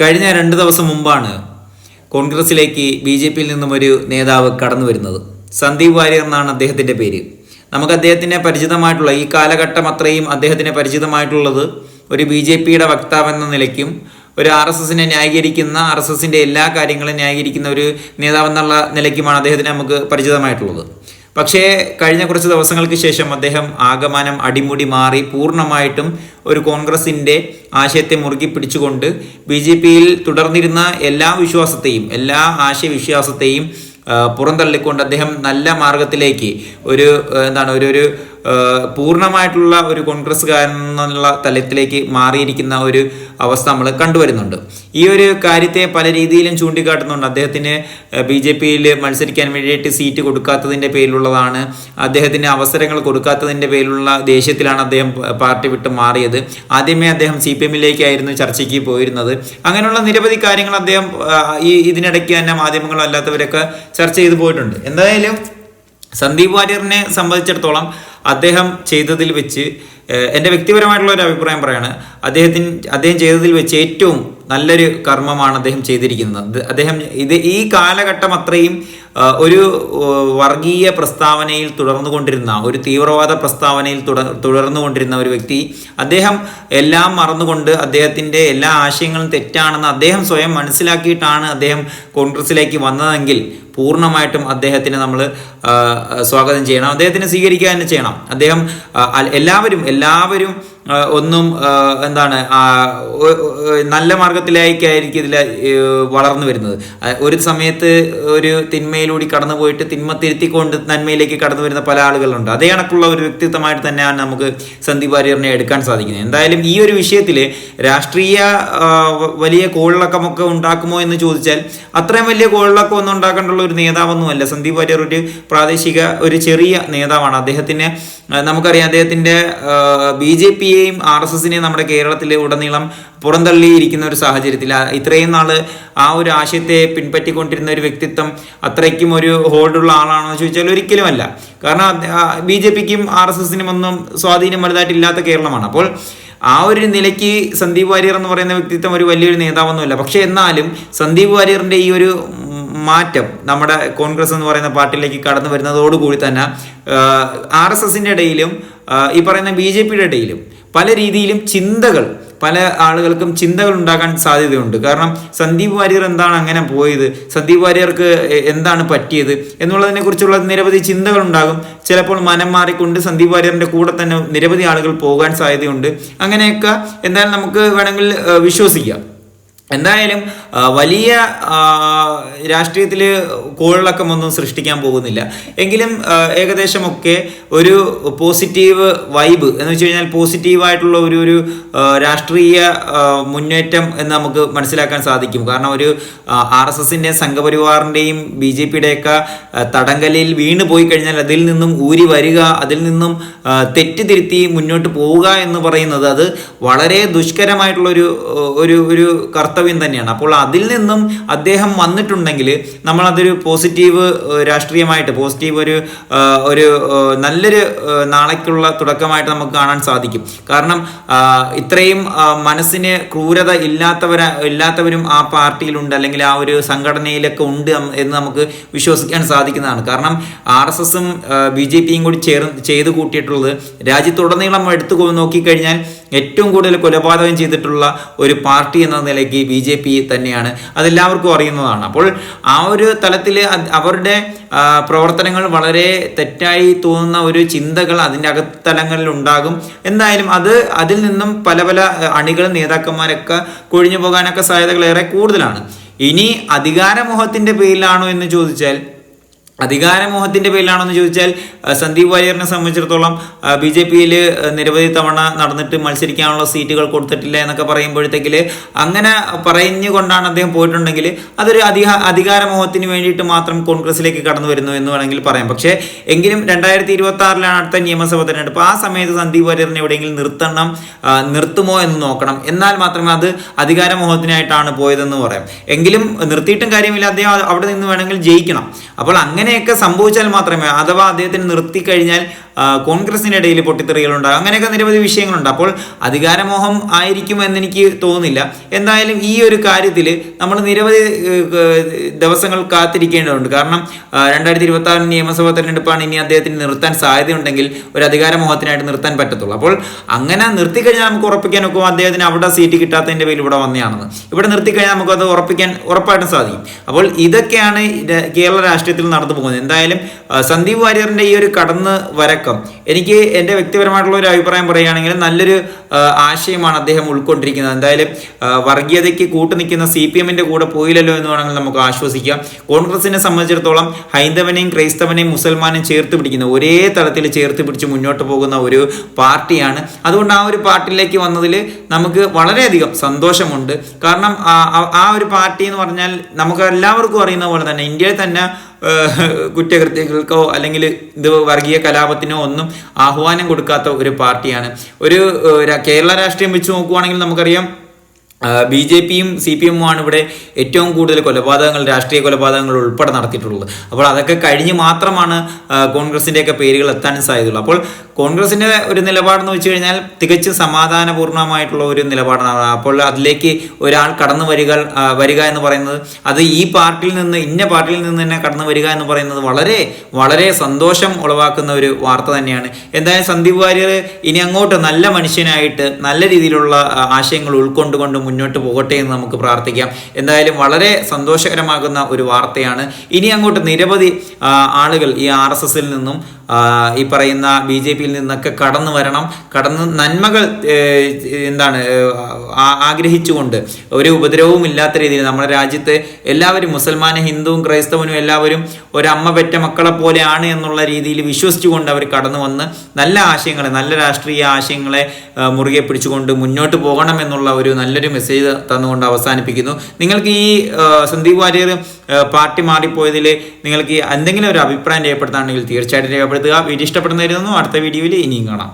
കഴിഞ്ഞ രണ്ട് ദിവസം മുമ്പാണ് കോൺഗ്രസിലേക്ക് ബി ജെ പിയിൽ നിന്നും ഒരു നേതാവ് കടന്നു വരുന്നത്. സന്ദീപ് വാര്യർ എന്നാണ് അദ്ദേഹത്തിന്റെ പേര്. നമുക്ക് അദ്ദേഹത്തിനെ പരിചിതമായിട്ടുള്ള ഈ കാലഘട്ടം അത്രയും അദ്ദേഹത്തിന് പരിചിതമായിട്ടുള്ളത് ഒരു ബി ജെ പിയുടെ വക്താവ് എന്ന നിലയ്ക്കും ഒരു ആർ എസ് എസിനെ ന്യായീകരിക്കുന്ന ആർ എസ് എസിന്റെ എല്ലാ കാര്യങ്ങളും ന്യായീകരിക്കുന്ന ഒരു നേതാവെന്നുള്ള നിലയ്ക്കുമാണ് അദ്ദേഹത്തിന് നമുക്ക് പരിചിതമായിട്ടുള്ളത്. പക്ഷേ കഴിഞ്ഞ കുറച്ച് ദിവസങ്ങൾക്ക് ശേഷം അദ്ദേഹം ആഗമനം അടിമുടി മാറി പൂർണമായിട്ടും ഒരു കോൺഗ്രസിന്റെ ആശയത്തെ മുറുകി പിടിച്ചുകൊണ്ട് ബി ജെ പിയിൽ തുടർന്നിരുന്ന എല്ലാ വിശ്വാസത്തെയും എല്ലാ ആശയവിശ്വാസത്തെയും പുറന്തള്ളിക്കൊണ്ട് അദ്ദേഹം നല്ല മാർഗത്തിലേക്ക് ഒരു എന്താണ് ഒരു ഒരു പൂർണമായിട്ടുള്ള ഒരു കോൺഗ്രസ്സുകാരൻ എന്നുള്ള തലത്തിലേക്ക് മാറിയിരിക്കുന്ന ഒരു അവസ്ഥ നമ്മൾ കണ്ടുവരുന്നുണ്ട്. ഈ ഒരു കാര്യത്തെ പല രീതിയിലും ചൂണ്ടിക്കാട്ടുന്നുണ്ട്. അദ്ദേഹത്തിന് ബി ജെ പിയിൽ മത്സരിക്കാൻ വേണ്ടിയിട്ട് സീറ്റ് കൊടുക്കാത്തതിന്റെ പേരിലുള്ളതാണ് അദ്ദേഹത്തിന് അവസരങ്ങൾ കൊടുക്കാത്തതിന്റെ പേരിലുള്ള ദേഷ്യത്തിലാണ് അദ്ദേഹം പാർട്ടി വിട്ട് മാറിയത്. ആദ്യമേ അദ്ദേഹം സി പി എമ്മിലേക്കായിരുന്നു ചർച്ചയ്ക്ക് പോയിരുന്നത്. അങ്ങനെയുള്ള നിരവധി കാര്യങ്ങൾ അദ്ദേഹം ഈ ഇതിനിടയ്ക്ക് തന്നെ മാധ്യമങ്ങളും അല്ലാത്തവരൊക്കെ ചർച്ച ചെയ്തു പോയിട്ടുണ്ട്. എന്തായാലും സന്ദീപ് വാര്യറിനെ സംബന്ധിച്ചിടത്തോളം അദ്ദേഹം ചെയ്തതിൽ വെച്ച് എന്റെ വ്യക്തിപരമായിട്ടുള്ള ഒരു അഭിപ്രായം പറയാണ് അദ്ദേഹത്തിന് അദ്ദേഹം ചെയ്തതിൽ വെച്ച് ഏറ്റവും നല്ലൊരു കർമ്മമാണ് അദ്ദേഹം ചെയ്തിരിക്കുന്നത്. അദ്ദേഹം ഇത് ഈ കാലഘട്ടം അത്രയും ഒരു വർഗീയ പ്രസ്താവനയിൽ തുടർന്നുകൊണ്ടിരുന്ന ഒരു തീവ്രവാദ പ്രസ്താവനയിൽ തുടർ തുടർന്നുകൊണ്ടിരുന്ന ഒരു വ്യക്തി അദ്ദേഹം എല്ലാം മറന്നുകൊണ്ട് അദ്ദേഹത്തിന്റെ എല്ലാ ആശയങ്ങളും തെറ്റാണെന്ന് അദ്ദേഹം സ്വയം മനസ്സിലാക്കിയിട്ടാണ് അദ്ദേഹം കോൺഗ്രസിലേക്ക് വന്നതെങ്കിൽ പൂർണമായിട്ടും അദ്ദേഹത്തിന് നമ്മൾ സ്വാഗതം ചെയ്യണം. അദ്ദേഹത്തിന് സ്വീകരിക്കുക തന്നെ ചെയ്യണം. അദ്ദേഹം എല്ലാവരും എല്ലാവരും ഒന്നും എന്താണ് നല്ല മാർഗത്തിലേക്കായിരിക്കും ഇതിൽ വളർന്നു വരുന്നത്. ഒരു സമയത്ത് ഒരു തിന്മയിലൂടെ കടന്നു പോയിട്ട് തിന്മ തിരുത്തിക്കൊണ്ട് നന്മയിലേക്ക് കടന്നു വരുന്ന പല ആളുകളുണ്ട്. അതേ കണക്കുള്ള ഒരു വ്യക്തിത്വമായിട്ട് തന്നെയാണ് നമുക്ക് സന്ദീപ് വാര്യറിനെ എടുക്കാൻ സാധിക്കുന്നത്. എന്തായാലും ഈ ഒരു വിഷയത്തിൽ രാഷ്ട്രീയ വലിയ കോളിളക്കമൊക്കെ ഉണ്ടാക്കുമോ എന്ന് ചോദിച്ചാൽ അത്രയും വലിയ കോളിളക്കം ഒന്നും ഉണ്ടാക്കേണ്ടുള്ള ഒരു നേതാവൊന്നുമല്ല. സന്ദീപ് വാര്യർ ഒരു പ്രാദേശിക ഒരു ചെറിയ നേതാവാണ്. അദ്ദേഹത്തിന് നമുക്കറിയാം അദ്ദേഹത്തിന്റെ ബി ജെ പിയെയും ആർ എസ് എസിനെയും നമ്മുടെ കേരളത്തിൽ ഉടനീളം പുറന്തള്ളിയിരിക്കുന്ന ഒരു സാഹചര്യത്തിൽ ഇത്രയും നാൾ ആ ഒരു ആശയത്തെ പിൻപറ്റിക്കൊണ്ടിരുന്ന ഒരു വ്യക്തിത്വം അത്രയ്ക്കും ഒരു ഹോൾഡുള്ള ആളാണോ എന്ന് ചോദിച്ചാൽ ഒരിക്കലുമല്ല. കാരണം ബി ജെ പിക്കും ആർ എസ് എസിനും ഒന്നും സ്വാധീനം വലുതായിട്ട് ഇല്ലാത്ത കേരളമാണ്. അപ്പോൾ ആ ഒരു നിലയ്ക്ക് സന്ദീപ് വാര്യർ എന്ന് പറയുന്ന വ്യക്തിത്വം ഒരു വലിയൊരു നേതാവൊന്നുമല്ല. പക്ഷെ എന്നാലും സന്ദീപ് വാര്യറിന്റെ ഈ ഒരു മാറ്റം നമ്മുടെ കോൺഗ്രസ് എന്ന് പറയുന്ന പാർട്ടിയിലേക്ക് കടന്നു വരുന്നതോടുകൂടി തന്നെ ആർ എസ് എസിന്റെ ഇടയിലും ഈ പറയുന്ന ബി ജെ പിയുടെ ഇടയിലും പല രീതിയിലും ചിന്തകൾ പല ആളുകൾക്കും ചിന്തകൾ ഉണ്ടാകാൻ സാധ്യതയുണ്ട്. കാരണം സന്ദീപ് വാര്യർ എന്താണ് അങ്ങനെ പോയത്? സന്ദീപ് വാര്യർക്ക് എന്താണ് പറ്റിയത്? എന്നുള്ളതിനെ കുറിച്ചുള്ള നിരവധി ചിന്തകൾ ഉണ്ടാകും. ചിലപ്പോൾ മനം മാറിക്കൊണ്ട് സന്ദീപ് വാര്യറിന്റെ കൂടെ തന്നെ നിരവധി ആളുകൾ പോകാൻ സാധ്യതയുണ്ട്. അങ്ങനെയൊക്കെ എന്തായാലും നമുക്ക് വേണമെങ്കിൽ വിശ്വസിക്കാം. എന്തായാലും വലിയ രാഷ്ട്രീയത്തിൽ കോളിളക്കമൊന്നും സൃഷ്ടിക്കാൻ പോകുന്നില്ല. എങ്കിലും ഏകദേശമൊക്കെ ഒരു പോസിറ്റീവ് വൈബ് എന്ന് വെച്ച് കഴിഞ്ഞാൽ പോസിറ്റീവായിട്ടുള്ള ഒരു ഒരു രാഷ്ട്രീയ മുന്നേറ്റം എന്ന് നമുക്ക് മനസ്സിലാക്കാൻ സാധിക്കും. കാരണം ഒരു ആർ എസ് എസിന്റെ സംഘപരിവാറിന്റെയും ബി ജെ പിയുടെയൊക്കെ തടങ്കലിൽ വീണ് പോയി കഴിഞ്ഞാൽ അതിൽ നിന്നും ഊരി വരിക അതിൽ നിന്നും തെറ്റിതിരുത്തി തെറ്റ് മുന്നോട്ട് പോവുക എന്ന് പറയുന്നത് അത് വളരെ ദുഷ്കരമായിട്ടുള്ളൊരു ഒരു ഒരു കർത്തവ്യം തന്നെയാണ്. അപ്പോൾ അതിൽ നിന്നും അദ്ദേഹം വന്നിട്ടുണ്ടെങ്കിൽ നമ്മൾ അതൊരു പോസിറ്റീവ് രാഷ്ട്രീയമായിട്ട് പോസിറ്റീവ് ഒരു ഒരു നല്ലൊരു നാളേക്കുള്ള തുടക്കമായിട്ട് നമുക്ക് കാണാൻ സാധിക്കും. കാരണം ഇത്രയും മനസ്സിന് ക്രൂരത ഇല്ലാത്തവര ഇല്ലാത്തവരും ആ പാർട്ടിയിലുണ്ട്. അല്ലെങ്കിൽ ആ ഒരു സംഘടനയിലൊക്കെ ഉണ്ട് എന്ന് നമുക്ക് വിശ്വസിക്കാൻ സാധിക്കുന്നതാണ്. കാരണം ആർ എസ് എസും ബി ജെ പിയും കൂടി ചേർ ചെയ്ത് കൂട്ടിയിട്ടുള്ളത് രാജ്യത്തുടനീളം എടുത്തു നോക്കിക്കഴിഞ്ഞാൽ ഏറ്റവും കൂടുതൽ കൊലപാതകം ചെയ്തിട്ടുള്ള ഒരു പാർട്ടി എന്ന നിലയ്ക്ക് ബി ജെ പി തന്നെയാണ്. അതെല്ലാവർക്കും അറിയുന്നതാണ്. അപ്പോൾ ആ ഒരു തലത്തിൽ അവരുടെ പ്രവർത്തനങ്ങൾ വളരെ തെറ്റായി തോന്നുന്ന ഒരു ചിന്തകൾ അതിന്റെ അകത്തലങ്ങളിൽ ഉണ്ടാകും. എന്തായാലും അത് അതിൽ നിന്നും പല പല അണികൾ നേതാക്കന്മാരൊക്കെ കൊഴിഞ്ഞു പോകാനൊക്കെ സാധ്യതകൾ ഏറെ കൂടുതലാണ്. ഇനി അധികാരമോഹത്തിന്റെ പേരിലാണോ എന്ന് ചോദിച്ചാൽ അധികാരമോഹത്തിന്റെ പേരിലാണോ എന്ന് ചോദിച്ചാൽ സന്ദീപ് വാര്യറിനെ സംബന്ധിച്ചിടത്തോളം ബി ജെ പിയിൽ നിരവധി തവണ നടന്നിട്ട് മത്സരിക്കാനുള്ള സീറ്റുകൾ കൊടുത്തിട്ടില്ല എന്നൊക്കെ പറയുമ്പോഴത്തേക്കിൽ അങ്ങനെ പറഞ്ഞുകൊണ്ടാണ് അദ്ദേഹം പോയിട്ടുണ്ടെങ്കിൽ അതൊരു അധിക അധികാരമോഹത്തിന് വേണ്ടിയിട്ട് മാത്രം കോൺഗ്രസിലേക്ക് കടന്നു വരുന്നു എന്ന് വേണമെങ്കിൽ പറയാം. പക്ഷേ എങ്കിലും രണ്ടായിരത്തി ഇരുപത്തി ആറിലാണ് അടുത്ത നിയമസഭ തിരഞ്ഞെടുപ്പ്. ആ സമയത്ത് സന്ദീപ് വാര്യറിനെ എവിടെയെങ്കിലും നിർത്തണം നിർത്തുമോ എന്ന് നോക്കണം. എന്നാൽ മാത്രമേ അത് അധികാരമോഹത്തിനായിട്ടാണ് പോയതെന്ന് പറയാം. എങ്കിലും നിർത്തിയിട്ടും കാര്യമില്ല. അദ്ദേഹം അവിടെ നിന്ന് വേണമെങ്കിൽ ജയിക്കണം. അപ്പോൾ അങ്ങനെയൊക്കെ സംഭവിച്ചാൽ മാത്രമേ അഥവാ അദ്ദേഹത്തിന് നിർത്തി ഇടയിൽ പൊട്ടിത്തെറികളുണ്ട് അങ്ങനെയൊക്കെ നിരവധി വിഷയങ്ങളുണ്ട്. അപ്പോൾ അധികാരമോഹം ആയിരിക്കും എന്നെനിക്ക് തോന്നുന്നില്ല. എന്തായാലും ഈ ഒരു കാര്യത്തിൽ നമ്മൾ നിരവധി ദിവസങ്ങൾ കാത്തിരിക്കേണ്ടതുണ്ട്. കാരണം രണ്ടായിരത്തി ഇരുപത്തി ആറ് നിയമസഭാ തെരഞ്ഞെടുപ്പാണ് ഇനി അദ്ദേഹത്തിന് നിർത്താൻ സാധ്യതയുണ്ടെങ്കിൽ ഒരു അധികാരമോഹത്തിനായിട്ട് നിർത്താൻ പറ്റത്തുള്ളൂ. അപ്പോൾ അങ്ങനെ നിർത്തിക്കഴിഞ്ഞാൽ നമുക്ക് ഉറപ്പിക്കാൻ ഒക്കെ അദ്ദേഹത്തിന് അവിടെ സീറ്റ് കിട്ടാത്തതിന്റെ പേരിൽ ഇവിടെ വന്നതാണെന്ന് ഇവിടെ നിർത്തിക്കഴിഞ്ഞാൽ നമുക്ക് അത് ഉറപ്പിക്കാൻ ഉറപ്പായിട്ടും സാധിക്കും. അപ്പോൾ ഇതൊക്കെയാണ് കേരള രാഷ്ട്രീയത്തിൽ നടന്നു പോകുന്നത്. എന്തായാലും സന്ദീപ് വാര്യറിന്റെ ഈ ഒരു കടന്ന് വരക്കം എനിക്ക് എന്റെ വ്യക്തിപരമായിട്ടുള്ള ഒരു അഭിപ്രായം പറയുകയാണെങ്കിൽ നല്ലൊരു ആശയമാണ് അദ്ദേഹം ഉൾക്കൊണ്ടിരിക്കുന്നത്. എന്തായാലും വർഗീയതയ്ക്ക് കൂട്ടു നിൽക്കുന്ന സി പി എമ്മിന്റെ കൂടെ പോയില്ലല്ലോ എന്ന് വേണമെങ്കിൽ നമുക്ക് ആശ്വസിക്കാം. കോൺഗ്രസിനെ സംബന്ധിച്ചിടത്തോളം ഹൈന്ദവനെയും ക്രൈസ്തവനെയും മുസൽമാനെയും ചേർത്ത് പിടിക്കുന്ന ഒരേ തലത്തിൽ ചേർത്ത് പിടിച്ച് മുന്നോട്ട് പോകുന്ന ഒരു പാർട്ടിയാണ്. അതുകൊണ്ട് ആ ഒരു പാർട്ടിയിലേക്ക് വന്നതിൽ നമുക്ക് വളരെയധികം സന്തോഷമുണ്ട്. കാരണം ആ- ഒരു പാർട്ടി എന്ന് പറഞ്ഞാൽ നമുക്ക് എല്ലാവർക്കും അറിയുന്ന പോലെ തന്നെ ഇന്ത്യയിൽ തന്നെ കുറ്റകൃത്യങ്ങൾക്കോ അല്ലെങ്കിൽ ഇത് വർഗീയ കലാപത്തിനോ ഒന്നും ആഹ്വാനം കൊടുക്കാത്ത ഒരു പാർട്ടിയാണ്. ഒരു കേരള രാഷ്ട്രീയം വെച്ച് നോക്കുവാണെങ്കിൽ നമുക്കറിയാം ബി ജെ പിയും സി പി എമ്മുമാണ് ഇവിടെ ഏറ്റവും കൂടുതൽ കൊലപാതകങ്ങൾ രാഷ്ട്രീയ കൊലപാതകങ്ങൾ ഉൾപ്പെടെ നടത്തിയിട്ടുള്ളത്. അപ്പോൾ അതൊക്കെ കഴിഞ്ഞ് മാത്രമാണ് കോൺഗ്രസിന്റെയൊക്കെ പേരുകൾ എത്താൻ സാധ്യതയുള്ളൂ. അപ്പോൾ കോൺഗ്രസിന്റെ ഒരു നിലപാടെന്ന് വെച്ച് കഴിഞ്ഞാൽ തികച്ചും സമാധാനപൂർണമായിട്ടുള്ള ഒരു നിലപാടാണ്. അപ്പോൾ അതിലേക്ക് ഒരാൾ കടന്നു വരിക വരിക എന്ന് പറയുന്നത് അത് ഈ പാർട്ടിയിൽ നിന്ന് ഇന്ന പാർട്ടിയിൽ നിന്ന് തന്നെ കടന്നു വരിക എന്ന് പറയുന്നത് വളരെ വളരെ സന്തോഷം ഉളവാക്കുന്ന ഒരു വാർത്ത തന്നെയാണ്. എന്തായാലും സന്ദീപ് വാര്യർ ഇനി അങ്ങോട്ട് നല്ല മനുഷ്യനായിട്ട് നല്ല രീതിയിലുള്ള ആശയങ്ങൾ ഉൾക്കൊണ്ടുകൊണ്ട് മുന്നോട്ട് പോകട്ടെ എന്ന് നമുക്ക് പ്രാർത്ഥിക്കാം. എന്തായാലും വളരെ സന്തോഷകരമാകുന്ന ഒരു വാർത്തയാണ്. ഇനി അങ്ങോട്ട് നിരവധി ആളുകൾ ഈ ആർ എസ് എസിൽ നിന്നും ഈ പറയുന്ന ബി ജെ പിയിൽ നിന്നൊക്കെ കടന്നു വരണം. കടന്ന് നന്മകൾ എന്താണ് ആഗ്രഹിച്ചുകൊണ്ട് ഒരു ഉപദ്രവവും ഇല്ലാത്ത രീതിയിൽ നമ്മുടെ രാജ്യത്ത് എല്ലാവരും മുസൽമാനും ഹിന്ദുവും ക്രൈസ്തവനും എല്ലാവരും ഒരമ്മ പെറ്റ മക്കളെ പോലെയാണ് എന്നുള്ള രീതിയിൽ വിശ്വസിച്ചുകൊണ്ട് അവർ കടന്നു വന്ന് നല്ല ആശയങ്ങളെ നല്ല രാഷ്ട്രീയ ആശയങ്ങളെ മുറുകെ പിടിച്ചുകൊണ്ട് മുന്നോട്ട് പോകണം എന്നുള്ള ഒരു നല്ലൊരു മെസ്സേജ് തന്നുകൊണ്ട് അവസാനിപ്പിക്കുന്നു. നിങ്ങൾക്ക് ഈ സന്ദീപ് വാര്യർ പാർട്ടി മാറിപ്പോയതിൽ നിങ്ങൾക്ക് എന്തെങ്കിലും ഒരു അഭിപ്രായം രേഖപ്പെടുത്താണെങ്കിൽ തീർച്ചയായിട്ടും രേഖപ്പെടുത്തുക വീഡിയോ ഇഷ്ടപ്പെടുന്നതായിരുന്നു അടുത്ത വീഡിയോയിൽ ഇനിയും കാണാം.